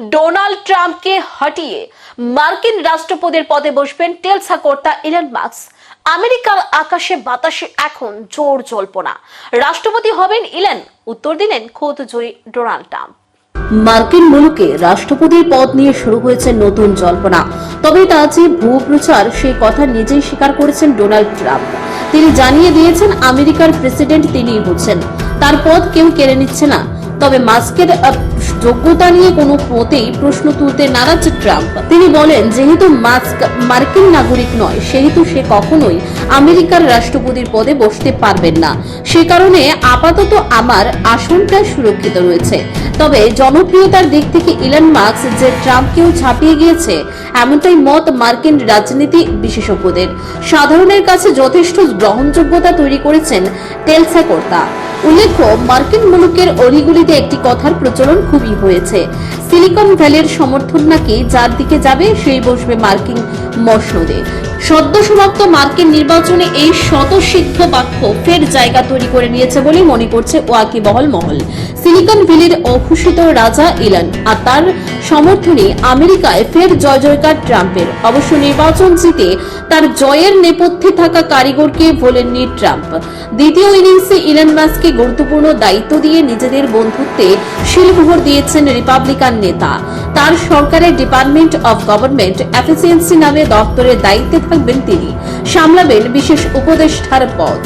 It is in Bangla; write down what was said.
ডোনাল্ড ট্রাম্পকে হটিয়ে মার্কিন রাষ্ট্রপতির পদে বসবেন টেলসা কর্তা ইলন মাস্ক। আমেরিকার আকাশে বাতাসে এখন জোর জল্পনা। রাষ্ট্রপতি হবেন ইলেন, উত্তর দিলেন খোদ জয়ী ডোনাল্ড ট্রাম্প। মার্কিন মুলুকে রাষ্ট্রপতির পদ নিয়ে শুরু হয়েছে নতুন জল্পনা। তবে তা যে ভুয়ো প্রচার সেই কথা নিজেই স্বীকার করেছেন ডোনাল্ড ট্রাম্প। তিনি জানিয়ে দিয়েছেন আমেরিকার প্রেসিডেন্ট তিনিই হচ্ছেন। তার পদ কেউ কেড়ে নিচ্ছে না। তবে মাস্কের যোগ্যতা নিয়ে কোনো মতেই প্রশ্ন তুলতে নারাজ ট্রাম্প। তিনি বলেন, যেহেতু মাস্ক মার্কিন নাগরিক নয়, সেহেতু সে কখনোই আমেরিকার রাষ্ট্রপতির পদে বসতে পারবেন না। সে কারণে আপাতত আমার আসনটা সুরক্ষিত রয়েছে। তবে জনপ্রিয়তার দিক থেকে ইলন মার্কস যে ট্রাম্পকেও ছাপিয়ে গিয়েছে এমনটাই মত মার্কিন রাজনীতি বিশেষজ্ঞদের। সাধারণের কাছে যথেষ্ট গ্রহণযোগ্যতা তৈরি করেছেন টেলসা কর্তা। উল্লেখ্য, মার্কিন মুলুকের অলিগুলিতে একটি কথার প্রচলন খুবই হয়েছে। সিলিকন ভ্যালির সমর্থন নাকি যার দিকে যাবে সেই বসবে মার্কিন মসনদে। সদ্য সমাপ্ত মার্কিন নির্বাচনে এই শতসিদ্ধ বাক্য ফের জায়গা তৈরি করে নিয়েছে বলে মনে করছে ওয়াকিবহল মহল। সিলিকন ভ্যালির অঘোষিত রাজা ইলান, আর তার সমর্থনে আমেরিকায় ফের জয় জয়কার ট্রাম্পের। অবশ্য নির্বাচন জিতে তার জয়ের নেপথ্যে থাকা কারিগরকে ভোলেননি ট্রাম্প। দ্বিতীয় ইনিংসে ইলন মাস্ককে গুরুত্বপূর্ণ দায়িত্ব দিয়ে নিজেদের বন্ধুত্বে শিলমোহর দিয়েছেন রিপাবলিকান নেতা। তার সরকারের ডিপার্টমেন্ট অফ গভর্নমেন্ট এফিসিয়েন্সি নামে দপ্তরের দায়িত্বে থাকবেন তিনি। সামলাবেন বিশেষ উপদেষ্টার পদ।